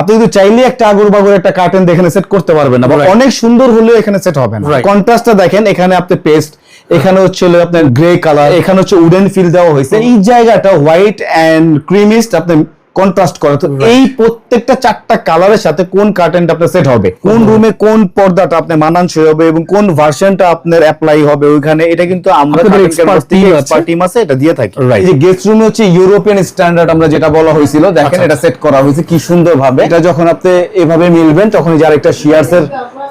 আপনি কিন্তু চাইলে একটা আগুর বাগুর একটা কার্টেন এখানে সেট করতে পারবেন না অনেক সুন্দর হলেও এখানে সেট হবে না. কন্ট্রাস্টটা দেখেন এখানে আপনি পেস্ট এখানে হচ্ছে হলো আপনার গ্রে কালার এখানে হচ্ছে উডেন ফিল দেওয়া হয়েছে। এই জায়গাটা হোয়াইট এন্ড ক্রিমিস্ট আপনি কন্ট্রাস্ট করে। তো এই প্রত্যেকটা চারটা কালারের সাথে কোন কার্টেনটা আপনার সেট হবে? কোন রুমে কোন পর্দাটা আপনি মানানসই হবে এবং কোন ভার্সনটা আপনার অ্যাপ্লাই হবে? ওইখানে এটা কিন্তু আমরা team আছে। এটা দিয়ে থাকি। এই যে গেস্ট রুমে হচ্ছে ইউরোপিয়ান স্ট্যান্ডার্ড আমরা যেটা বলা হয়েছিল দেখেন আচ্ছা। এটা সেট করা হয়েছে কি সুন্দর ভাবে এটা যখন আপনি এভাবে মিলবেন তখন যার একটা শিয়ার্স এর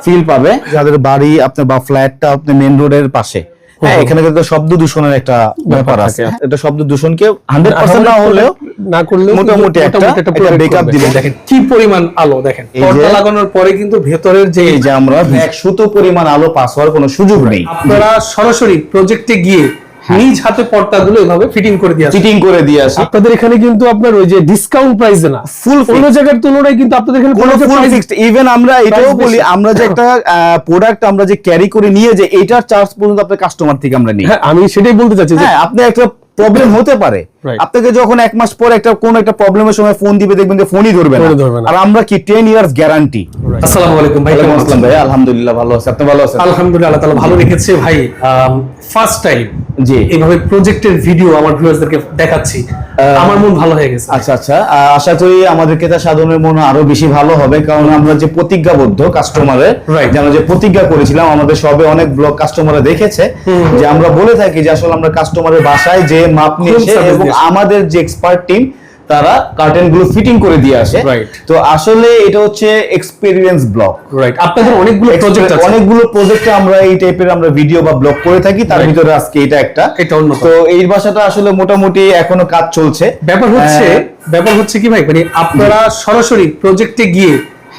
ফিল পাবে। যাদের বাড়ি আপনার বা ফ্ল্যাটটা আপনি মেইন রোডের পাশে। হ্যাঁ এখানে কিন্তু শব্দ দূষণের একটা ব্যাপার আছে। এটা শব্দ দূষণকে হান্ড্রেড পার্সেন্ট না হলেও না করলেও মোটামুটি একটা দিবে। দেখেন কি পরিমাণ আলো দেখেন পর্দা লাগানোর পরে কিন্তু ভেতরের যে এই যে আমরা এক সুতো পরিমাণ আলো পাস হওয়ার কোনো সুযোগ নেই। আপনারা সরাসরি প্রজেক্টে গিয়ে হ্যাঁ। নিজ হাতে পর্দাগুলো এভাবে ফিটিং করে দিয়ে ফিটিং করে দিয়ে আসে। আপনাদের এখানে কিন্তু আপনার ওই যে ডিসকাউন্ট প্রাইসে না ফুল অন্য জায়গার তুলনায় কিন্তু আপনাদের এখানে কোনো কোনো ফুল ফিক্সড ইভেন আমরা এটাও বলি আমরা যে একটা প্রোডাক্ট আমরা যে ক্যারি করে নিয়ে যে এটার চার্জ পর্যন্ত আপনার কাস্টমার থেকে আমরা নিই। হ্যাঁ আমি সেটাই বলতে চাচ্ছি যে হ্যাঁ আপনি একটা প্রবলেম হতে পারে। আপনাকে যখন এক মাস পর একটা কোন একটা প্রবলেমের সময় ফোন দিবে দেখবেন যে ফোনই ধরবে না। আর আমরা কি 10 ইয়ার্স গ্যারান্টি আসসালামু আলাইকুম ভাই কেমন আছেন? ভাই আলহামদুলিল্লাহ ভালো আছে। আপনি ভালো আছেন? আলহামদুলিল্লাহ আল্লাহ তাআলা ভালো রেখেছে ভাই। ফার্স্ট টাইম জি। এইভাবে প্রজেক্টের ভিডিও আমার ভিউয়ার্সদেরকে দেখাচ্ছি। আমার মন ভালো হয়ে গেছে। আচ্ছা আচ্ছা। আশা করি আমাদের ক্রেতা সাধনের মন আরও বেশি ভালো হবে কারণ আমরা যে প্রতিজ্ঞাবদ্ধ Right. যে আমরা যে প্রতিজ্ঞা করেছিলাম আমাদের সবে অনেক ব্লগ কাস্টমাররা দেখেছে যে আমরা বলে থাকি যে আসলে আমরা কাস্টমারের বাসায় যে মাপ নিয়ে এসে এবং আমাদের যে এক্সপার্ট টিম তারা কার্টেনগুলো ফিটিং করে দিয়ে আসে। তো আসলে এটা হচ্ছে এক্সপেরিয়েন্স ব্লগ রাইট আপনাদের অনেকগুলো প্রজেক্ট আছে। অনেকগুলো প্রজেক্টে আমরা এই টাইপের আমরা ভিডিও বা ব্লগ করে থাকি তার ভিতরে আজকে এটা একটা। এটা। তো এই ভাষাটা আসলে মোটামুটি এখনও কাজ চলছে। ব্যাপার হচ্ছে ব্যাপার হচ্ছে কি ভাই মানে আপনারা সরাসরি প্রজেক্টে গিয়ে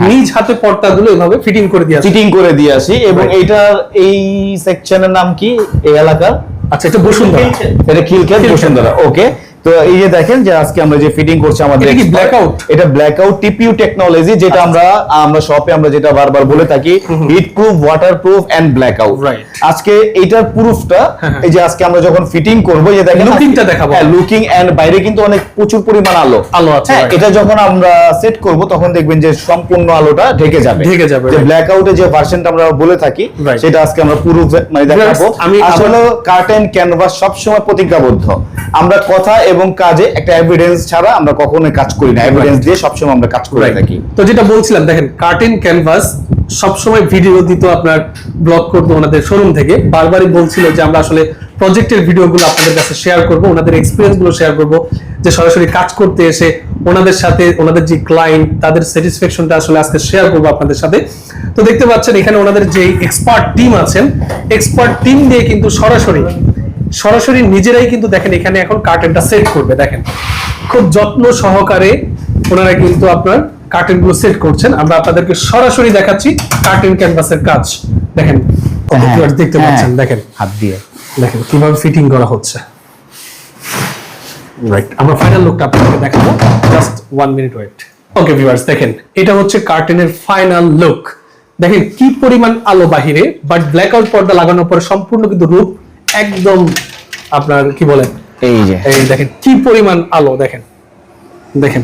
নিজ হাতে পর্দাগুলো এভাবে ফিটিং করে দিয়ে ফিটিং করে দিয়ে আসি এবং. এইটার এই সেকশনের নাম কি? এই এলাকার? আচ্ছা এটা বসুন্ধরা এটা কিলকে। বসুন্ধরা ওকে তো এই যে দেখেন যে আজকে আমরা যে ফিটিং করছি আমাদের এটা কি expert, এটা ব্ল্যাকআউট টিপিউ টেকনোলজি যেটা আমরা আমরা শপে আমরা যেটা বারবার বলে থাকি heat proof water proof and blackout. আজকে এইটার প্রুফটা হ্যাঁ, হ্যাঁ। এই যে আজকে আমরা যখন ফিটিং করব যে দেখেন Lookingটা দেখাবো। হ্যাঁ লুকিং এন্ড বাইরে কিন্তু অনেক প্রচুর পরিমাণ আলো আলো আছে, হ্যাঁ এটা যখন আমরা সেট করব তখন দেখবেন যে সম্পূর্ণ আলোটা ঢেকে যাবে ঢেকে যাবে, যে. ব্ল্যাকআউটে যে ভার্সনটা আমরা বলে থাকি. সেটা আজকে আমরা পুরো মানে দেখাবো আসলে কার্টেন ক্যানভাস সবসময় প্রতিজ্ঞাবদ্ধ আমরা কথা এবং কাজে একটা এভিডেন্স ছাড়া আমরা কখনোই কাজ করি না। এভিডেন্স দিয়ে সবসময় আমরা কাজ করে থাকি। তো যেটা বলছিলাম দেখেন কার্টেন ক্যানভাস সবসময় ভিডিও দিত আপনার ব্লগ করতো ওনাদের শোরুম থেকে। বারবারই বলছিল যে আমরা আসলে প্রজেক্টের ভিডিওগুলো আপনাদের কাছে শেয়ার করব ওনাদের এক্সপিরিয়েন্সগুলো শেয়ার করব যে সরাসরি কাজ করতে এসে ওনাদের সাথে ওনাদের যে ক্লায়েন্ট তাদের স্যাটিসফ্যাকশনটা আসলে আজকে শেয়ার করব আপনাদের সাথে। তো দেখতে পাচ্ছেন এখানে ওনাদের যে এক্সপার্ট টিম আছেন এক্সপার্ট টিম দিয়ে কিন্তু সরাসরি সরাসরি নিজেরাই কিন্তু দেখেন এখানে এখন কার্টেনটা সেট করবে দেখেন। খুব যত্ন সহকারে ওনারা কিন্তু আপনার কার্টেনগুলো সেট করছেন। আমরা আপনাদেরকে সরাসরি দেখাচ্ছি কার্টেন ক্যানভাসের কাজ। দেখেন হ্যাঁ, দেখতে হ্যাঁ, পাচ্ছেন দেখেন। হাত দিয়ে। দেখেন কীভাবে ফিটিং করা হচ্ছে। রাইট আমরা ফাইনাল লুকটা আপনাদেরকে দেখাবো। Just one minute wait okay viewers দেখেন এটা হচ্ছে কার্টেনের ফাইনাল লুক দেখেন কি পরিমাণ আলো বাহিরে বাট ব্ল্যাক আউট পর্দা লাগানোর পরে সম্পূর্ণ কিন্তু রূপ একদম আপনার কি বলেন এই যে। এই দেখেন কি পরিমাণ আলো দেখেন। দেখেন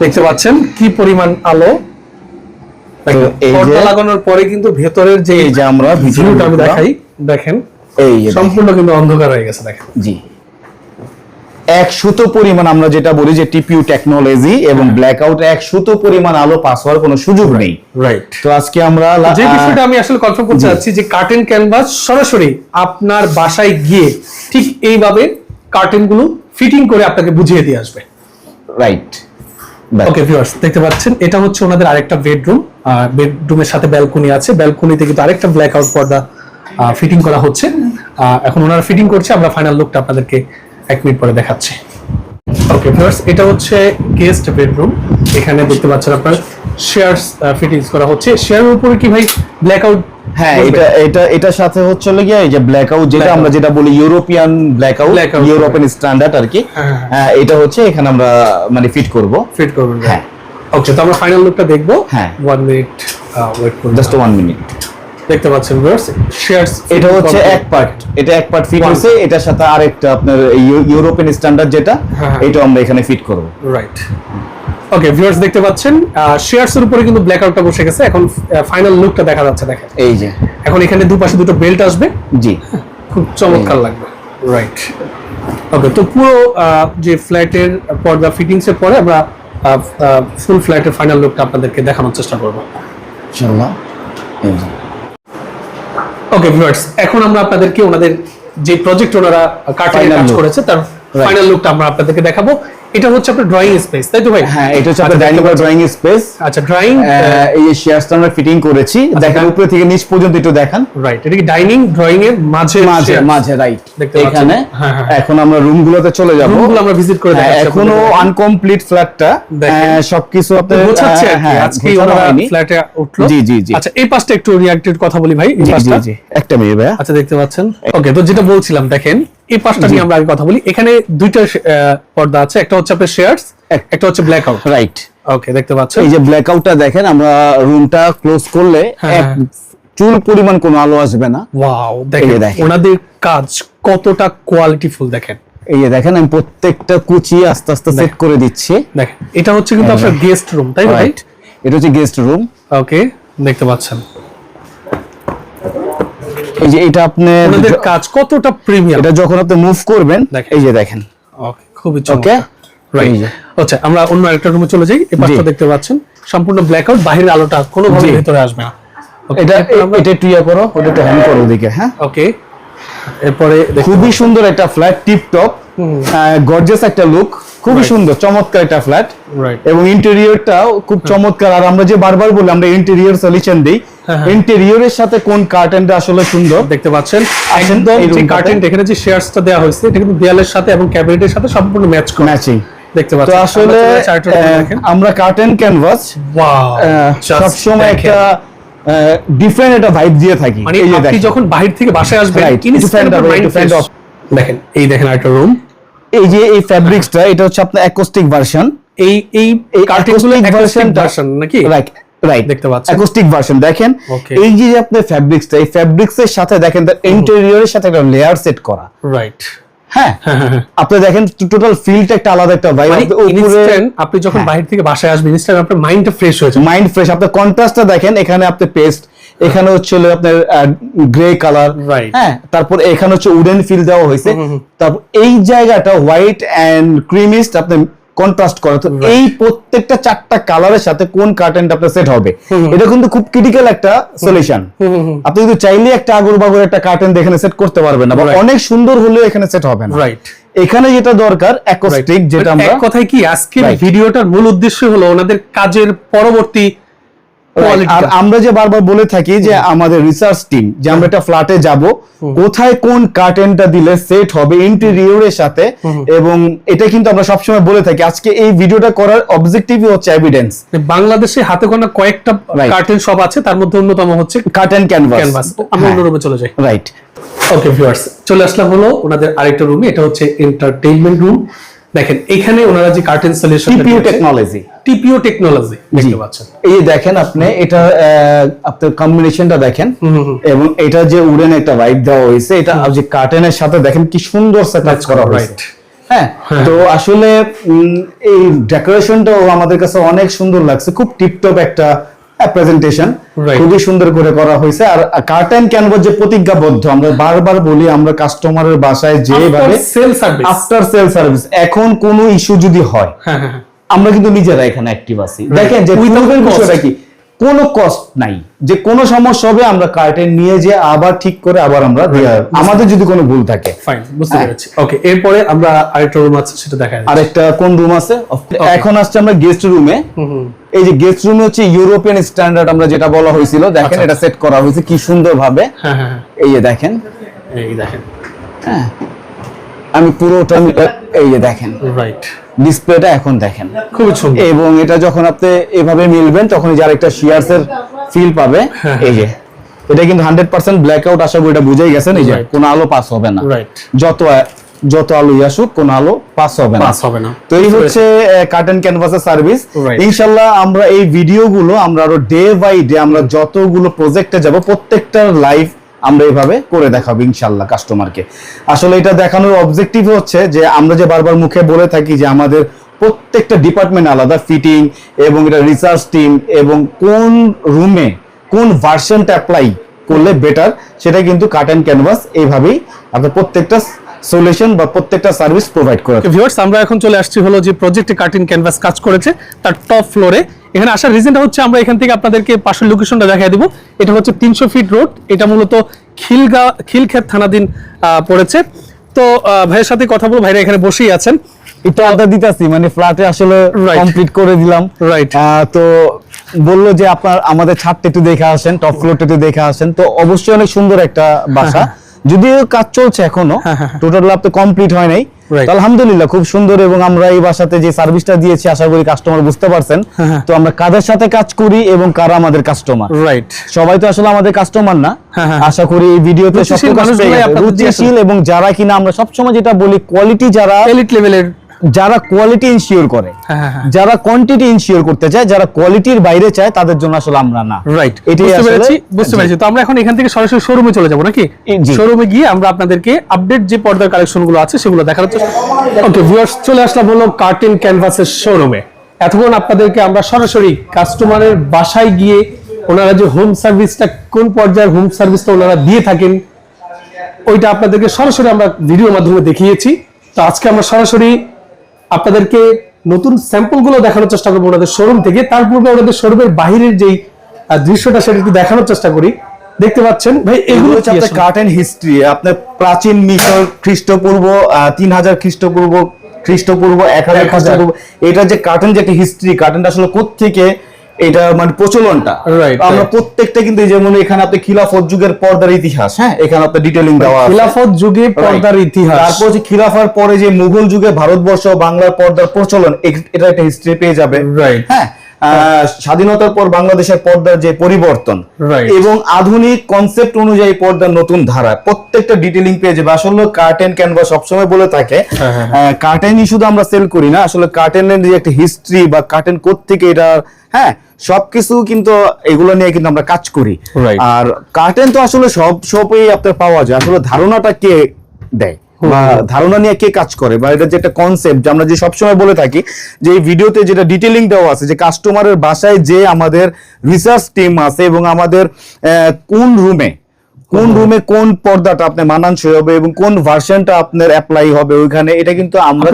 দেখতে পাচ্ছেন কি পরিমাণ আলো? পর্দা লাগানোর পরে কিন্তু ভেতরের যে এই যে আমরা আমি দেখাই দেখেন এই দেখেন। সম্পূর্ণ কিন্তু অন্ধকার হয়ে গেছে দেখেন। জি। এক সুতো পরিমাণ আমরা যেটা বলি যে টিপিউ টেকনোলজি এবং ব্ল্যাকআউট এক সুতো পরিমাণ আলো পাস হওয়ার কোনো সুযোগ নেই। রাইট তো আজকে আমরা যে বিষয়টা আমি আসলে কনফার্ম করতে চাচ্ছি যে কার্টেন ক্যানভাস সরাসরি আপনার বাসায় গিয়ে ঠিক এইভাবে কার্টেনগুলো ফিটিং করে আপনাকে বুঝিয়ে দিয়ে আসবে। রাইট ওকে ভিউয়ার্স দেখতে পাচ্ছেন এটা হচ্ছে ওনাদের আরেকটা বেডরুম বেডরুমের সাথে ব্যালকনি আছে। ব্যালকনিতে কিন্তু আরেকটা ব্ল্যাক আউট পর্দা ফিটিং করা হচ্ছে। আহ, এখন ওনারা ফিটিং করছে আমরা ফাইনাল লুকটা আপনাদেরকে এক মিনিট পরে দেখাচ্ছি। ওকে ভিউয়ার্স এটা হচ্ছে গেস্ট বেডরুম এখানে দেখতে পাচ্ছেন আপনার শেয়ারস ফিটিংস করা হচ্ছে। শেয়ারের উপরে কি ভাই ব্ল্যাক আউট হ্যাঁ এটা এটা এটার সাথে হচ্ছে হলো গিয়ে এই যে ব্ল্যাকআউট যেটা আমরা যেটা বলি ইউরোপিয়ান ব্ল্যাকআউট। ইউরোপিয়ান স্ট্যান্ডার্ড আর কি। হ্যাঁ, হ্যাঁ। এটা হচ্ছে এখানে আমরা মানে ফিট করব। ফিট করবেন হ্যাঁ। ওকে তো আমরা ফাইনাল লুকটা দেখব। হ্যাঁ। ওয়ান মিনিট ওয়েট করুন জাস্ট ওয়ান মিনিট দেখতে পাচ্ছেন ভিউয়ার্স শেয়ারস এটা হচ্ছে এক পার্ট এটা এক পার্ট ফিট One. এটার সাথে আরেকটা আপনার ইউরোপিয়ান স্ট্যান্ডার্ড যেটা হ্যাঁ, হ্যাঁ। এটা আমরা এখানে ফিট করব। রাইট ওকে ভিউয়ার্স দেখতে পাচ্ছেন শেয়ারস এর উপরে কিন্তু ব্ল্যাক আউটটা বসে গেছে এখন ফাইনাল লুকটা দেখা যাচ্ছে দেখেন। এই যে। এখন এখানে দুপাশে দুটো বেল্ট আসবে। জি। খুব চমৎকার লাগবে। রাইট ওকে তো পুরো যে ফ্ল্যাটের পর্দা ফিটিংস এর পরে আমরা ফুল ফ্ল্যাটের ফাইনাল লুকটা আপনাদেরকে দেখানোর চেষ্টা করব। ইনশাআল্লাহ এই যে। ওকে ভিউয়ার্স এখন আমরা আপনাদেরকে ওনাদের যে প্রজেক্ট ওনারা কার্টুনে Final কাজ করেছে তার ফাইনাল লুকটা আমরা আপনাদেরকে দেখাবো। এটা হচ্ছে আপনার ড্রয়িং স্পেস তাই তো ভাই? হ্যাঁ এটা হচ্ছে আপনার ডাইনিং ড্রয়িং স্পেস আচ্ছা ড্রয়িং এই শেয়ারটা আমরা ফিটিং করেছি। দেখেন হ্যাঁ। উপরে থেকে নিচ পর্যন্ত একটু দেখান। রাইট এটা কি ডাইনিং ড্রয়িং এর মাঝে মাঝে মাঝে রাইট দেখতে পাচ্ছেন? এখানে। হ্যাঁ, হ্যাঁ। এখন আমরা রুম গুলোতে চলে যাব। রুমগুলো আমরা ভিজিট করে হ্যাঁ, দেখাচ্ছি এখনও আনকমপ্লিট ফ্ল্যাটটা সবকিছু আপনার গোছাচ্ছে হ্যাঁ, আজকে গোছানো ফ্ল্যাটে উঠল। জি, জি, জি। আচ্ছা এই পাশটা একটু রিয়াক্টেড কথা বলি ভাই এই জি, জি, জি। একটা মিনিট ভাইয়া। আচ্ছা দেখতে পাচ্ছেন। ওকে তো যেটা বলছিলাম দেখেন এই পাশটা নিয়ে আমরা আগে কথা বলি। এখানে দুইটা পর্দা আছে। একটা হচ্ছে আপনার শেয়ারস একটা হচ্ছে ব্ল্যাক আউট রাইট ওকে দেখতে পাচ্ছেন। এই যে ব্ল্যাক আউটটা দেখেন আমরা রুমটা ক্লোজ করলে হ্যাঁ, হ্যাঁ। চুল পরিমাণ কোনো আলো আসবে না। ওয়াও দেখেন ওনাদের কাজ কতটা কোয়ালিটিফুল দেখেন। এই যে দেখেন আমি প্রত্যেকটা কুচি আস্তে আস্তে সেট করে দিচ্ছি। দেখেন এটা হচ্ছে কিন্তু হ্যাঁ, আপনার গেস্ট রুম তাই না রাইট এটা হচ্ছে গেস্ট রুম ওকে দেখতে পাচ্ছেন। এই যে এটা আপনি কাজ কতটা প্রিমিয়াম এটা যখন আপনি মুভ করবেন এই যে দেখেন। ওকে খুবই ওকে আচ্ছা আমরা অন্য একটা রুমে চলে যাই। এই পাশটা দেখতে পাচ্ছেন। সম্পূর্ণ ব্ল্যাক আউট বাহিরের আলোটা কোনোভাবে জি। ভেতরে আসবে না। এটা এটা একটু ইয়া করো ওটা একটু হ্যান্ড করো ওদিকে হ্যাঁ? ওকে এরপরে খুবই সুন্দর একটা ফ্ল্যাট টিপ টপ গর্জিয়াস একটা লুক খুবই সুন্দর চমৎকার একটা ফ্ল্যাট রাইট এবং ইন্টেরিয়রটাও খুব চমৎকার। আর আমরা যে বারবার বলি আমরা ইন্টেরিয়র সলিউশন দিই। হ্যাঁ, হ্যাঁ। ইন্টেরিয়রের সাথে কোন কার্টেনটা আসলে সুন্দর? দেখতে পাচ্ছেন? একদম এই যে কার্টেন এখানে যে শেয়ারসটা দেওয়া হয়েছে এটা কিন্তু দেয়ালের সাথে এবং ক্যাবিনেটের সাথে সম্পূর্ণ ম্যাচ করে। ম্যাচিং দেখতে তো আসলে আমরা কার্টেন ক্যানভাস ওয়াও সব সময় একটা ডিফারেন্ট একটা ভাইব দিয়ে থাকি। মানে আপনি যখন বাহির থেকে বাসায় আসবেন। দেখেন এই দেখেন একটা রুম এই যে এই ফ্যাব্রিক্সটা এটা হচ্ছে আপনার অ্যাকোস্টিক ভার্সন এই এই এই কার্টেনগুলো ভার্সন ভার্সন নাকি? রাইট রাইট দেখতে পাচ্ছেন। অ্যাকোস্টিক ভার্সন দেখেন। এই যে আপনি ফ্যাব্রিক্সটা এই ফ্যাব্রিক্সের সাথে দেখেন তার ইন্টেরিয়রের সাথে একটা লেয়ার সেট করা। রাইট হ্যাঁ? আপনি দেখেন টোটাল ফিলটা একটা আলাদা একটা ভাইব মানে আপনি যখন বাইরে থেকে বাসায় আসবেন ইনস্ট্যান্ট আপনার মাইন্ডটা ফ্রেশ হয়ে যাবে। মাইন্ড ফ্রেশ আপনার কন্ট্রাস্টটা দেখেন এখানে আপনি পেস্ট এখানে হচ্ছে আপনার গ্রে কালার হ্যাঁ তারপর এখানে হচ্ছে উডেন ফিল দেওয়া হয়েছে। তারপর এই জায়গাটা হোয়াইট এন্ড ক্রিমিস্ট আপনি কন্ট্রাস্ট করা তো এই প্রত্যেকটা চারটা কালারের সাথে কোন কার্টেনটা আপনার সেট হবে? এটা কিন্তু খুব ক্রিটিক্যাল একটা সলিউশন আপনি কিন্তু চাইলে একটা আগর বাগর একটা কার্টেন এখানে সেট করতে পারবেন না অনেক সুন্দর হলেও এখানে সেট হবে না। রাইট এখানে যেটা দরকার অ্যাকোস্টিক যেটা আমরা কথায় কি আজকের. ভিডিওটার মূল উদ্দেশ্য হলো ওনাদের কাজের পরবর্তী আর আমরা যে বারবার বলে থাকি যে আমাদের রিসার্চ টিম যে আমরা একটা ফ্ল্যাটে যাব কোথায় কোন কার্টেনটা দিলে সেট হবে ইন্টেরিয়রের সাথে এবং এটা কিন্তু আমরা সবসময় বলে থাকি। আজকে এই ভিডিওটা করার অবজেক্টিভই হচ্ছে এভিডেন্স বাংলাদেশে হাতে গোনা কয়েকটা কার্টেন সব আছে তার মধ্যে অন্যতম হচ্ছে কার্টেন ক্যানভাস ক্যানভাস আমরা অন্য রুমে চলে যাই। রাইট ওকে ভিউয়ার্স চলে আসলাম হলো ওনাদের আরেকটা রুমে এটা হচ্ছে এন্টারটেইনমেন্ট রুম দেখেন এখানে ওনারা যে curtain solution TPU technology TPO technology দেখতে পাচ্ছেন। এই দেখেন আপনি এটা আপনার কম্বিনেশনটা দেখেন এবং এটা যে উডেন একটা ভাইব দেওয়া হয়েছে এটা যে কার্টেনের সাথে দেখেন কি সুন্দর সেটআপ করা হয়েছে। Right. হ্যাঁ তো আসলে এই ডেকোরেশনটাও আমাদের কাছে অনেক সুন্দর লাগছে খুব টিপটপ একটা প্রেজেন্টেশন খুবই সুন্দর করে করা হয়েছে। আর কার্টেন ক্যানভাস যে প্রতিজ্ঞাবদ্ধ আমরা বারবার বলি আমরা কাস্টমারের বাসায় যেভাবে sale service after sale service এখন কোনো ইস্যু যদি হয় হ্যাঁ হ্যাঁ আমরা কিন্তু নিজেরা এখানে অ্যাক্টিভ আছি। দেখেন যে cost. বিষয়টা কি? কোনো কস্ট নাই। যে কোনো সমস্যা হবে আমরা কার্টেন নিয়ে যে আবার ঠিক করে আবার আমরা আমাদের যদি কোনো ভুল থাকে। ফাইন বুঝতে হ্যাঁ। পেরেছি। ওকে এরপরে আমরা আরেকটা রুম আছে সেটা দেখা আরেকটা কোন রুম আছে? এখন আসছে আমরা গেস্ট রুমে এই যে গেস্ট রুমে হচ্ছে ইউরোপিয়ান স্ট্যান্ডার্ড আমরা যেটা বলা হয়েছিল দেখেন আচ্ছা। এটা সেট করা হয়েছে কি সুন্দর ভাবে হ্যাঁ হ্যাঁ হ্যাঁ। এই যে দেখেন। এই দেখেন। হ্যাঁ। আমি পুরোটা এই যে দেখেন। রাইট ডিসপ্লেটা এখন দেখেন। খুবই সুন্দর। এবং এটা যখন আপনি এভাবে মিলবেন তখন এই যে আরেকটা শিয়ার্স এর ফিল পাবে। এই যে। এটা কিন্তু হান্ড্রেড পার্সেন্ট ব্ল্যাক আউট আশা করি এটা বুঝেই গেছেন। এই যে কোনো আলো পাস হবে না। রাইট যত যত আলোই আসুক কোনো আলো পাস হবে না। হবে না। তো এই হচ্ছে কার্টেন ক্যানভাসের সার্ভিস. ইনশাল্লাহ আমরা এই ভিডিওগুলো আমরা আরও ডে বাই ডে আমরা যতগুলো প্রজেক্টে যাব প্রত্যেকটার লাইভ আমরা এইভাবে করে দেখাবো ইনশাল্লাহ কাস্টমারকে আসলে এটা দেখানোর অবজেক্টিভ হচ্ছে যে আমরা যে বারবার মুখে বলে থাকি যে আমাদের প্রত্যেকটা ডিপার্টমেন্ট আলাদা ফিটিং এবং এটা রিসার্চ টিম এবং কোন রুমে কোন ভার্সনটা অ্যাপ্লাই করলে বেটার সেটা কিন্তু কাট অ্যান্ড ক্যানভাস এইভাবেই আপনার প্রত্যেকটা সলিউশন বা প্রত্যেকটা সার্ভিস প্রোভাইড করে। ভিউয়ার্স আমরা এখন চলে আসছি হলো যে প্রজেক্টে কাটিং ক্যানভাস কাজ করেছে তার টপ ফ্লোরে এখানে আসার রিজনটা হচ্ছে আমরা এখান থেকে আপনাদেরকে পাশের লোকেশনটা দেখাই দিব। এটা হচ্ছে তিনশো ফিট রোড এটা মূলত খিলগা খিলক্ষেত থানাধীন পড়েছে। তো ভাইয়ের সাথে কথা বলব ভাইরা এখানে বসেই আছেন। একটু আড্ডা দিতেছি মানে ফ্ল্যাটে আসলে. কমপ্লিট করে দিলাম। রাইট তো বলল যে আপনার আমাদের ছাদটা একটু দেখে আসেন টপ ফ্লোরটা একটু দেখে আসেন। তো অবশ্যই অনেক সুন্দর একটা বাসা। যদিও কাজ চলছে এখনও। টোটাল লাভ তো কমপ্লিট হয় নাই। আলহামদুলিল্লাহ খুব সুন্দর এবং আমরা এই বাসাতে যে সার্ভিসটা দিয়েছি আশা করি কাস্টমার বুঝতে পারছেন। হ্যাঁ, হ্যাঁ। তো আমরা কাদের সাথে কাজ করি এবং কারা আমাদের কাস্টমার রাইট সবাই তো আসলে আমাদের কাস্টমার না। হ্যাঁ। আশা করি এই ভিডিওতে দিয়ে রুচিশীল এবং যারা কিনা আমরা সবসময় যেটা বলি কোয়ালিটি যারা এলিট লেভেলের যারা কোয়ালিটি ইনশিওর করে হ্যাঁ, হ্যাঁ, হ্যাঁ। যারা কোয়ান্টিটি ইনশিওর করতে চায় যারা কোয়ালিটির বাইরে চায় তাদের জন্য আসলে আমরা না। রাইট এটাই বুঝতে পেরেছি বুঝতে পেরেছি। তো আমরা এখন এখান থেকে সরাসরি শোরুমে চলে যাব নাকি? শোরুমে গিয়ে আমরা আপনাদেরকে আপডেট যে পর্দার কালেকশনগুলো আছে সেগুলো দেখার চেষ্টা ওকে ভিউয়ার্স চলে আসলাম হলো কার্টিন ক্যানভাসের শোরুমে এতক্ষণ আপনাদেরকে আমরা সরাসরি কাস্টমারের বাসায় গিয়ে ওনারা যে হোম সার্ভিসটা কোন পর্যায়ের হোম সার্ভিসটা ওনারা দিয়ে থাকেন ওইটা আপনাদেরকে সরাসরি আমরা ভিডিওর মাধ্যমে দেখিয়েছি। তো আজকে আমরা সরাসরি আপনাদেরকে নতুন স্যাম্পলগুলো দেখানোর চেষ্টা করব ওনাদের শোরুম থেকে। তার পূর্বে ওনাদের শোরুমের বাহিরের যেই দৃশ্যটা সেটা একটু দেখানোর চেষ্টা করি। দেখতে পাচ্ছেন ভাই এগুলো হচ্ছে আপনার কার্টেন হিস্ট্রি আপনার প্রাচীন মিশর খ্রিস্টপূর্ব তিন হাজার খ্রিস্টপূর্ব খ্রিস্টপূর্ব এক হাজার 1000 খ্রিস্টপূর্ব এটা যে কার্টেন যে একটা হিস্ট্রি কার্টেনটা আসলে কোত্থেকে এটা মানে প্রচলনটা। আমরা প্রত্যেকটা কিন্তু যেমন এখানে আপনি খিলাফত যুগের পর্দার ইতিহাস হ্যাঁ? এখানে আপনার ডিটেলিং দেওয়া আছে। খিলাফত যুগে পর্দার ইতিহাস। তারপর যে খিলাফার পরে যে মুঘল যুগে ভারতবর্ষ বাংলার পর্দার প্রচলন এটা একটা হিস্ট্রি পেয়ে যাবে। রাইট হ্যাঁ? স্বাধীনতার পর বাংলাদেশের পর্দার যে পরিবর্তন এবং আধুনিক কনসেপ্ট অনুযায়ী পর্দার নতুন ধারা প্রত্যেকটা ডিটেলিং পেয়ে যাবে আসলে কার্টেন ক্যানভাস সবসময় বলে থাকে হ্যাঁ, হ্যাঁ, কার্টেনই শুধু আমরা সেল করি না আসলে কার্টেনের যে একটা হিস্ট্রি বা কার্টেন থেকে এটা হ্যাঁ সবকিছু কিন্তু এগুলো নিয়ে কিন্তু আমরা কাজ করি। আর কার্টেন তো আসলে সব শপেই আপনার পাওয়া যায় আসলে ধারণাটা কে দেয়? বা ধারণা নিয়ে কে কাজ করে বা এটা যে একটা কনসেপ্ট যে আমরা যে সবসময় বলে থাকি যে এই ভিডিওতে যেটা ডিটেলিং দেওয়া আছে যে কাস্টমারের বাসায় যে আমাদের রিসার্চ টিম আছে এবং আমাদের আহ, কোন রুমে কোন রুমে কোন পর্দাটা আপনার মানানসই হবে এবং কোন ভার্সনটা আপনার অ্যাপ্লাই হবে ওইখানে এটা কিন্তু আমরা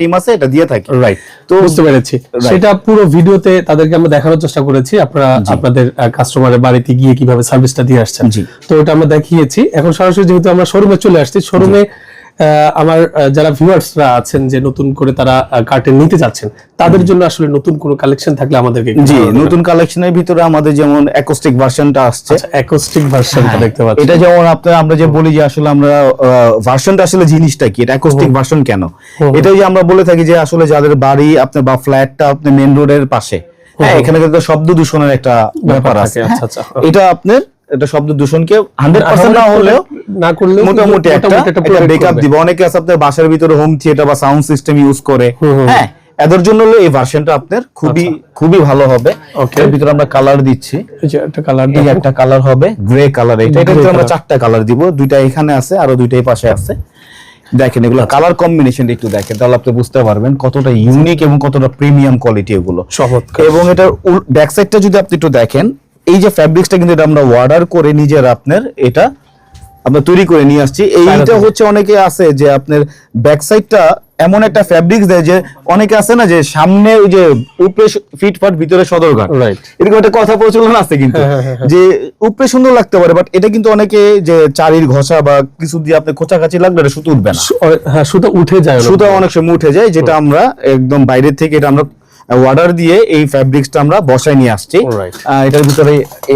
টিম আছে। এটা দিয়ে থাকি। রাইট তো বুঝতে পেরেছি. সেটা পুরো ভিডিওতে তাদেরকে আমরা দেখানোর চেষ্টা করেছি আপনারা আপনাদের কাস্টমারের বাড়িতে গিয়ে কীভাবে সার্ভিসটা দিয়ে আসছেন। তো ওটা আমরা দেখিয়েছি। এখন সরাসরি যেহেতু আমরা শোরুমে চলে আসছি শোরুমে আমার যারা ভিউয়ার্সরা আছেন যে নতুন করে তারা কার্টেন নিতে যাচ্ছেন তাদের জন্য আসলে নতুন কোনো কালেকশন থাকলে আমাদেরকে জি নতুন কালেকশনের ভিতরে আমাদের যেমন অ্যাকোস্টিক ভার্সনটা আসছে। আচ্ছা অ্যাকোস্টিক ভার্সনটা দেখতে পাচ্ছি। এটা যেমন আপনার আমরা যে বলি যে আসলে আমরা ভার্সনটা আসলে জিনিসটা কি? এটা অ্যাকোস্টিক ভার্সন কেন? এটা যে আমরা বলে থাকি যে আসলে যাদের বাড়ি আপনার বা ফ্ল্যাটটা আপনি মেন রোডের পাশে হ্যাঁ এখানে কিন্তু শব্দ দূষণের একটা ব্যাপার আছে হ্যাঁ। আচ্ছা, আচ্ছা। এটা আপনার এটা শব্দ দূষণকে হান্ড্রেড পার্সেন্ট না হলেও না করলেও মোটামুটি একটা ব্যাকআপ করবে। অনেকে আছে আপনার বাসার ভিতরে হোম থিয়েটার বা সাউন্ড সিস্টেম ইউজ করে। হ্যাঁ এদের জন্য হলো এই ভার্সনটা আপনার খুবই খুবই ভালো হবে. এর ভিতরে আমরা কালার দিচ্ছি। একটা কালার এই একটা কালার হবে গ্রে কালার এটা এটা আমরা চারটা কালার দিব। দুইটা এখানে আছে আরও দুইটা এই পাশে আছে। দেখেন এগুলো আচ্ছা। কালার কম্বিনেশন একটু দেখেন তাহলে আপনি বুঝতে পারবেন কতটা ইউনিক এবং কতটা প্রিমিয়াম কোয়ালিটি এগুলো। এবং এটার ব্যাক সাইডটা যদি আপনি একটু দেখেন এই যে ফ্যাব্রিক্সটা কিন্তু এটা আমরা অর্ডার করে নিজের আপনার এটা আমরা তৈরি করে নিয়ে আসছি। এইটা হচ্ছে অনেকে আছে যে আপনার ব্যাক সাইডটা এমন একটা ফ্যাব্রিক্স দেয় যে অনেকে আছে না যে সামনে ওই যে উপরে ফিট ফাট ভিতরে সদরঘাট. এরকম একটা কথা প্রচলন আছে কিন্তু। হ্যাঁ, হ্যাঁ, হ্যাঁ। যে উপরে সুন্দর লাগতে পারে বাট এটা কিন্তু অনেকে যে চারির ঘষা বা কিছু দিয়ে আপনি খোঁচাখাচি লাগবে এটা সুতো উঠবে না। হ্যাঁ সুতো উঠে যায় সুতো অনেক সময় উঠে যায় যেটা আমরা একদম বাইরে থেকে এটা আমরা অর্ডার দিয়ে এই ফ্যাব্রিক্সটা আমরা বসায় নিয়ে আসছি। এটার ভিতরে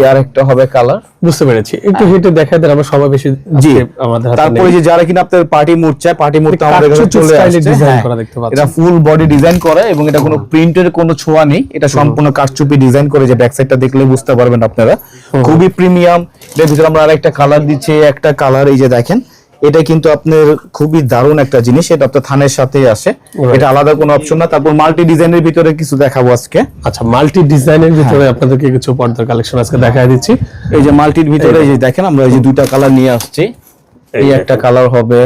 আর একটা হবে কালার বুঝতে পেরেছি। একটু হেঁটে দেখা দেন আমরা সবাই বেশি জি। আমাদের হাতে তারপরে যে যারা কিনা আপনার পার্টি মুড চায় পার্টি মুড তো আমাদের কাছে চলে আসছে। হ্যাঁ। এটা ফুল বডি ডিজাইন করা এবং এটা কোনো প্রিন্টের কোনো ছোঁয়া নেই। এটা সম্পূর্ণ কাঠচুপি ডিজাইন করে যে ব্যাক সাইডটা দেখলে বুঝতে পারবেন আপনারা। খুবই প্রিমিয়াম এর ভিতরে আমরা আরেকটা কালার দিচ্ছি একটা কালার এই যে দেখেন। এটা কিন্তু আপনার খুবই দারুণ একটা জিনিস এটা আপনার থানের সাথে আসে। এটা আলাদা কোনো অপশন না। তারপর মাল্টি ডিজাইনের ভিতরে কিছু দেখাবো আজকে। আচ্ছা মাল্টি ডিজাইনের। ভিতরে আপনাদেরকে কিছু পর্দার কালেকশন আজকে দেখাই দিচ্ছি। এই যে মাল্টির ভিতরে এই যে দেখেন আমরা এই যে দুইটা কালার নিয়ে আসছি। এই একটা কালার হবে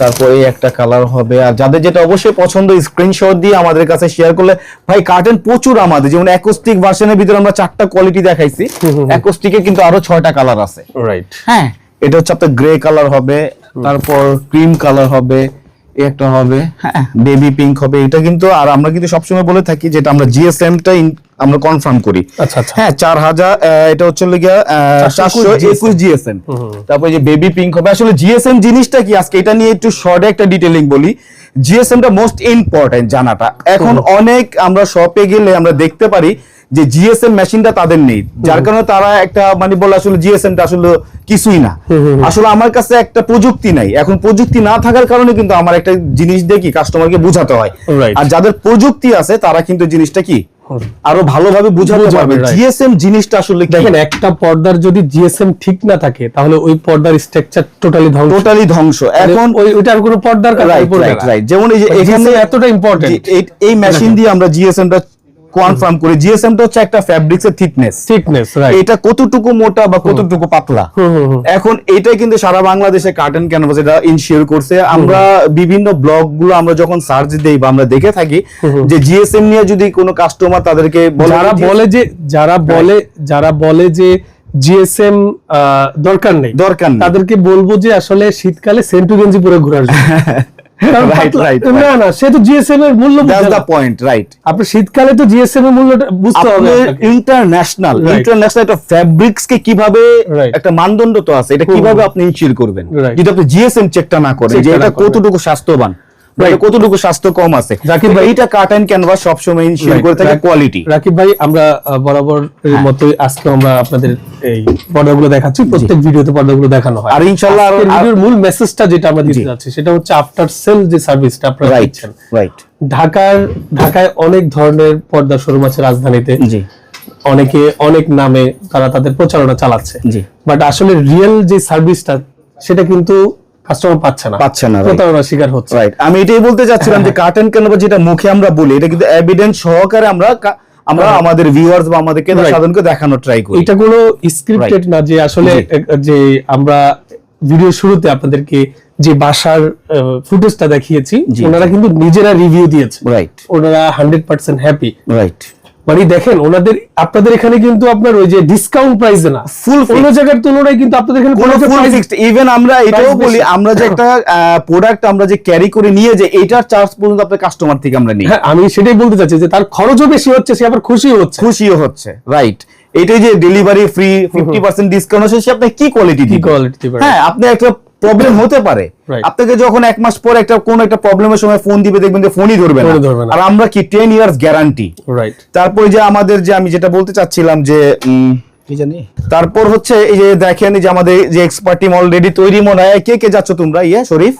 তারপরে এই একটা কালার হবে। আর যাদের যেটা অবশ্যই পছন্দ স্ক্রিনশট দিয়ে আমাদের কাছে শেয়ার করলে ভাই কার্টেন প্রচুর আমাদের। যেমন অ্যাকোস্টিক ভার্সনের ভিতরে আমরা চারটা কোয়ালিটি দেখাইছি। অ্যাকোস্টিকে কিন্তু আরও ছয়টা কালার আছে। রাইট হ্যাঁ এটা হচ্ছে আপনার গ্রে কালার হবে। তারপর ক্রিম কালার হবে একটা হবে হ্যাঁ। বেবি পিঙ্ক হবে এটা কিন্তু আর আমরা কিন্তু সবসময় বলে থাকি যেটা আমরা জিএসএমটা আমরা কনফার্ম করি। আচ্ছা আচ্ছা। হ্যাঁ চার হাজার এটা হচ্ছে গিয়া চারশো একুশ জিএসএম তারপরে যে বেবি পিঙ্ক হবে আসলে জিএসএম জিনিসটা কি? আজকে এটা নিয়ে একটু শর্টে একটা ডিটেলিং বলি। জিএসএম টা মোস্ট ইম্পর্টেন্ট জানাটা। এখন অনেক আমরা শপে গেলে আমরা দেখতে পারি যে জিএসএম মেশিনটা তাদের নেই। যার কারণে তারা একটা মানে বলে আসলে জিএসএমটা আসলে কিছুই না। আসলে আমার কাছে একটা প্রযুক্তি নাই। এখন প্রযুক্তি না থাকার কারণে কিন্তু আমার একটা জিনিস দেখি কাস্টমারকে বোঝাতে হয়। আর যাদের প্রযুক্তি আছে তারা কিন্তু জিনিসটা কি? আরও ভালোভাবে বুঝাতে পারবে। জিএসএম জিনিসটা আসলে দেখেন একটা পর্দার যদি জিএসএম ঠিক না থাকে তাহলে ওই পর্দার স্ট্রাকচার টোটালি ধ্বংস। টোটালি ধ্বংস। এখন ওই ওইটার কোনো পর্দার কাছে রাইট রাইট যেমন এই যে এখানে এতটা ইম্পর্টেন্ট এই- এই মেশিন দিয়ে আমরা জিএসএমটা কনফার্ম করি জিএসএমটা হচ্ছে একটা ফ্যাব্রিক্স এর থিকনেস থিকনেস এটা কতটুকু মোটা বা কতটুকু পাতলা? এখন এটাই কিন্তু সারা বাংলাদেশে কার্টন ক্যানভাস এটা ইনশিওর করছে। আমরা বিভিন্ন ব্লগগুলো আমরা যখন সার্চ দেই বা আমরা দেখে থাকি যে জিএসএম নিয়ে যদি কোনো কাস্টমার তাদেরকে বলে যারা বলে যে যারা বলে যারা বলে যে জিএসএম দরকার নেই দরকার নেই। তাদেরকে বলব যে আসলে শীতকালে সেন্টু গেঞ্জি পরে ঘোরার না না সে তো জিএসএম এর মূল্য দ্য পয়েন্ট রাইট আপনি শীতকালে তো জিএসএম এর মূল্যটা বুঝতে হবে আপনাকে। ইন্টারন্যাশনাল ইন্টারন্যাশনাল একটা ফ্যাব্রিক্স কে কীভাবে একটা মানদণ্ড তো আছে এটা কীভাবে আপনি ইনশিওর করবেন. যদি আপনি জিএসএম চেকটা না করেন যে এটা কতটুকু স্বাস্থ্যবান কতটুকু স্বাস্থ্য কম আছে? জাকির ভাই- এইটা কাট এন্ড ক্যানভাস সবসময় ইনশিওর করে থাকে কোয়ালিটি রাকিব ভাই আমরা বরাবর এর মতোই আজকে আমরা আপনাদের এই পর্দাগুলো দেখাচ্ছি। প্রত্যেক ভিডিওতে পর্দাগুলো দেখানো হয়। আর ইনশাআল্লাহ আরো- ভিডিওর মূল মেসেজটা যেটা আমরা দিতে যাচ্ছি সেটা হচ্ছে আফটার সেল যে সার্ভিসটা আপনারা দিচ্ছেন। রাইট ঢাকার ঢাকায় অনেক ধরনের পর্দা শোরুম আছে রাজধানীতে। জি। অনেকে অনেক নামে তারা তাদের প্রচারণা চালাচ্ছে। জি। বাট আসলে রিয়েল যে সার্ভিসটা সেটা কিন্তু কাস্টমার পাচ্ছে না। পাচ্ছে না, right. প্রতারণার শিকার হচ্ছে। রাইট আমি এটাই বলতে চাচ্ছিলাম যে কাট এন্ড যেটা মুখে আমরা বলি এটা কিন্তু এভিডেন্স সহকারে আমরা আমরা আমাদের ভিউয়ার্স বা আমাদের সাধারণকে দেখানোর ট্রাই করি। এটা কোনো স্ক্রিপ্টেড না যে আসলে যে আমরা ভিডিও শুরুতে আপনাদেরকে যে বাসার ফুটেজটা দেখিয়েছি। ওনারা কিন্তু নিজেরা রিভিউ দিয়েছে। রাইট ওনারা হান্ড্রেড পার্সেন্ট হ্যাপি রাইট মানে দেখেন ওনাদের আপনাদের এখানে কিন্তু আপনার ওই যে ডিসকাউন্ট প্রাইসে না Full অন্য জায়গার তুলনায় কিন্তু আপনাদের এখানে কোনো ফুল ফিক্সড ইভেন আমরা এটাও বলি আমরা যে একটা প্রোডাক্ট আমরা যে ক্যারি করে নিয়ে যে এটার চার্জ পর্যন্ত আপনার কাস্টমার থেকে আমরা নিই। হ্যাঁ আমি সেটাই বলতে চাচ্ছি যে তার খরচও বেশি হচ্ছে সে আবার খুশিও হচ্ছে। খুশিও হচ্ছে রাইট এটাই যে delivery free fifty percent discount আছে সে আপনি কি কোয়ালিটি কি quality দিবে? হ্যাঁ আপনি একটা প্রবলেম হতে পারে। আপনাকে যখন এক মাস পর একটা কোন একটা প্রবলেমের সময় ফোন দিবে দেখবেন যে ফোনই ধরবে না। আর আমরা কি টেন ইয়ার্স গ্যারান্টি রাইট তারপরে যে আমাদের যে আমি যেটা বলতে চাচ্ছিলাম যে কি জানি? তারপর হচ্ছে এই যে দেখেন যে আমাদের যে এক্সপার্ট টিম অলরেডি তৈরি মনে হয়। কে কে যাচ্ছ তোমরা? ইয়ে শরীফ?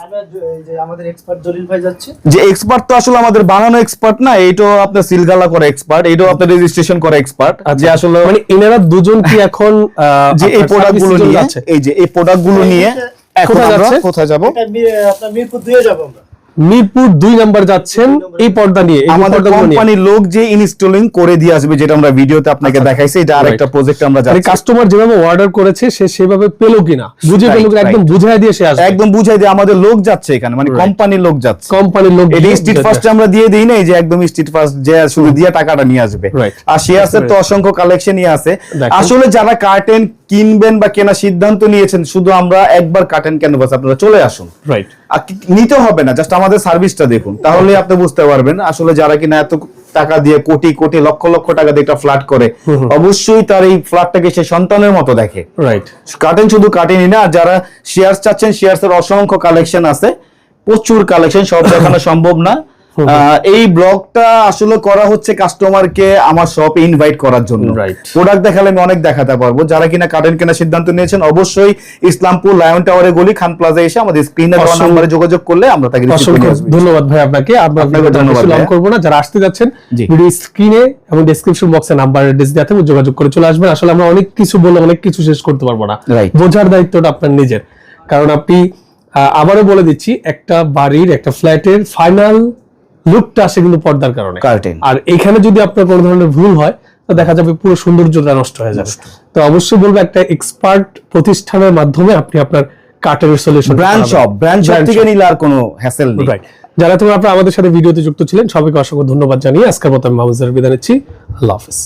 আমাদের এক্সপার্ট জলিল ভাই যাচ্ছে। যে এক্সপার্ট তো আসলে আমাদের বানানো এক্সপার্ট না এইটাও আপনার সিলগালা করা এক্সপার্ট এইটাও আপনার রেজিস্ট্রেশন করা এক্সপার্ট যে আসলে মানে এনারা দুজন কি এখন আহ, যে এই আপনার প্রোডাক্টগুলো service এর জন্য নিয়ে আছে? এই যে এই প্রোডাক্টগুলো নিয়ে এখন কোথায় আমরা কোথায় যাব? এটা মি- আপনার মিরপুর দুয়ে যাব আমরা। মিরপুর দুই নাম্বার যাচ্ছেন এই পর্দা নিয়ে আমাদের কোম্পানির লোক যে ইনস্টলিং করে দিয়ে আসবে যেটা আমরা ভিডিওতে আপনাকে দেখাইছি এটা আরেকটা প্রজেক্ট আমরা মানে যাচ্ছি। কাস্টমার যেভাবে অর্ডার করেছে সে সেভাবে পেল কিনা? বুঝে পেল কিনা একদম বুঝাই দিয়ে সে আসবে। একদম বুঝাই দিয়ে আমাদের লোক যাচ্ছে এখানে মানে কোম্পানির লোক যাচ্ছে। কোম্পানির লোক এটা স্ট্রিট ফার্স্ট আমরা দিয়ে দিই না যে একদম স্ট্রিট ফার্স্ট যে শুধু দিয়ে টাকাটা নিয়ে আসবে. আর শেয়ার্সের তো অসংখ্য কালেকশনই আছে। আসলে যারা কার্টেন কিনবেন বা কেনার সিদ্ধান্ত নিয়েছেন শুধু আমরা একবার কার্টেন ক্যানভাস আপনারা চলে আসুন। রাইট আর নিতে হবে না জাস্ট আমাদের সার্ভিসটা দেখুন। তাহলে আপনি বুঝতে পারবেন আসলে যারা কিনা এত টাকা দিয়ে কোটি কোটি লক্ষ লক্ষ টাকা দিয়ে একটা ফ্ল্যাট করে অবশ্যই তার এই ফ্ল্যাটটাকে সে সন্তানের মতো দেখে। রাইট কাটেন শুধু কাটেনি না আর যারা শেয়ার চাচ্ছেন শেয়ার্স এর অসংখ্য কালেকশন আছে প্রচুর কালেকশন সব দেখানো সম্ভব না। এই ব্লগটা আসলে করা হচ্ছে কাস্টমারকে আমার শপ ইনভাইট করার জন্য. প্রোডাক্ট দেখালে আমি অনেক দেখাতে পারব। যারা কিনা কাটেন কেনার সিদ্ধান্ত নিয়েছেন অবশ্যই ইসলামপুর লায়ন টাওয়ারে গলি খান প্লাজা এসে আমাদের স্ক্রিনে দেওয়া নাম্বারে যোগাযোগ করলে আমরা তাকে। ধন্যবাদ ভাই আপনাকে। আপনাকে ধন্যবাদ করব না। যারা আসতে যাচ্ছেন ভিডিও স্ক্রিনে এবং ডেসক্রিপশন বক্সে নাম্বার অ্যাড্রেস দেওয়া থাকবে যোগাযোগ করে চলে আসবেন। আসলে আমরা অনেক কিছু বলে অনেক কিছু শেষ করতে পারব না। বোঝার দায়িত্বটা আপনার নিজের। কারণ আপনি আবারও বলে দিচ্ছি একটা বাড়ির একটা ফ্ল্যাটের ফাইনাল লুকটা আসে কিন্তু পর্দার কারণে। আর এখানে যদি আপনার কোনো ধরনের ভুল হয় তো দেখা যাবে পুরো সৌন্দর্যটা নষ্ট হয়ে যাবে। তো অবশ্যই বলব একটা এক্সপার্ট প্রতিষ্ঠানের মাধ্যমে আপনি আপনার কার্টের solution brand shop brand shop থেকে নিলে আর কোনো হ্যাসেল নেই। রাইট যারা তোমরা আপনারা আমাদের সাথে ভিডিওতে যুক্ত ছিলেন সবাইকে অসংখ্য ধন্যবাদ জানিয়ে আজকের মতো আমি মাহবুজার বিদায় নিচ্ছি। আল্লাহ হাফিজ।